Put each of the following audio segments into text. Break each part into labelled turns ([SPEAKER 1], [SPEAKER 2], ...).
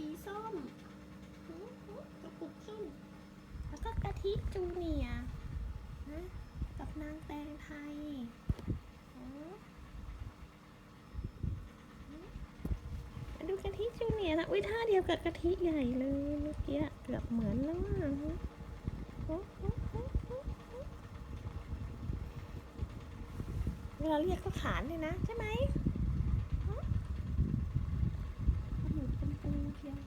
[SPEAKER 1] สีส้มกระปุกส้มแล้วก็กะทิจูเนียนะกับนางแตงไทยอ๋อมาดูกะทิจูเนียนะอุ้ยท่าเดียวกับกะทิใหญ่เลยเมื่อกี้เกือบเหมือนแล้วอะเวลาเรียกก็ขานเลยนะ ใช่ไหมหือจมูกเป็นปูเชียว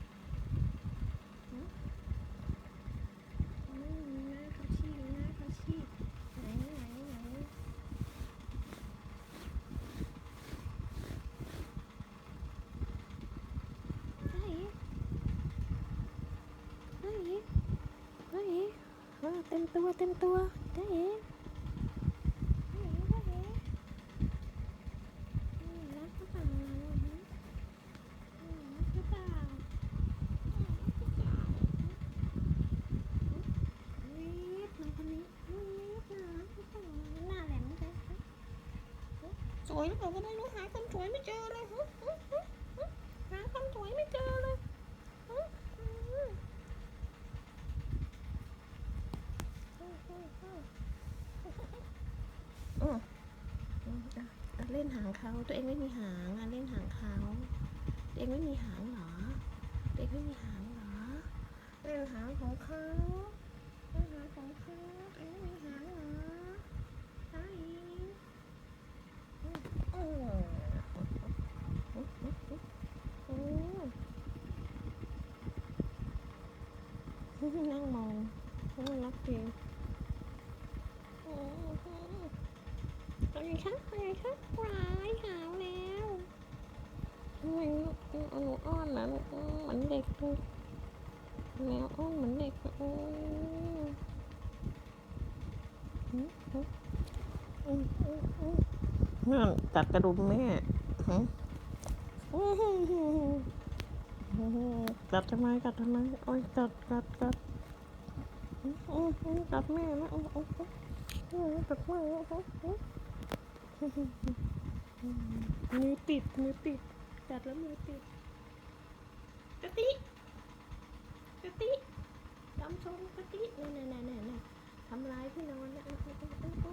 [SPEAKER 1] อืมหน้าเขาชี้หน้าเขาชี้ไหนไหนไหนไหนไหนไหนเออเต็มตัวเต็มตัวไหนไหนไหนอืมรักหรือเปล่าเราอะฮะอืมรักหรือเปล่าอื มรักหรือเปล่านิดน้องคนนี้นิดนะพี่สาวหน้าแหลมใช่ไหมสวยหรือเปล่าก็ไม่รู้หาคนสวยไม่เจอเลยหึหึหึหึหาคนสวยไม่เจอเลยหึหึหึหึหึหึอืมอืมอะอะ เล่นหางเขาตัวเองไม่มีหางอะเล่นหางเขาตัวเองไม่มีหางเหรอตัวเองไม่มีหางเหรอเล่นหางของเขาอาหารของเขาเอ็งมีหางเหรอใช่อืมอืมอืมอืมอืมอืมนั่งมองน่ารักดีอืมอืม อะไรคะอะไรคะร้ายหาวแล้วทำไมหนูอ้อนนะอืมเหมือนเด็กเลยแมวอ้อนเหมือนเด็กเลยอืมนั่นกัดกระดุมแม่กัดทำไมกัดทำไมโอ้ยกัดกัดกัดกัดแม่นะกัดแม่ มือติดมือติดจัดแล้วมือติดกะติกะติจำชมกะตินี่นี่นี่นี่นี่ทำร้ายพี่นอนนะอื้อหือหือหือ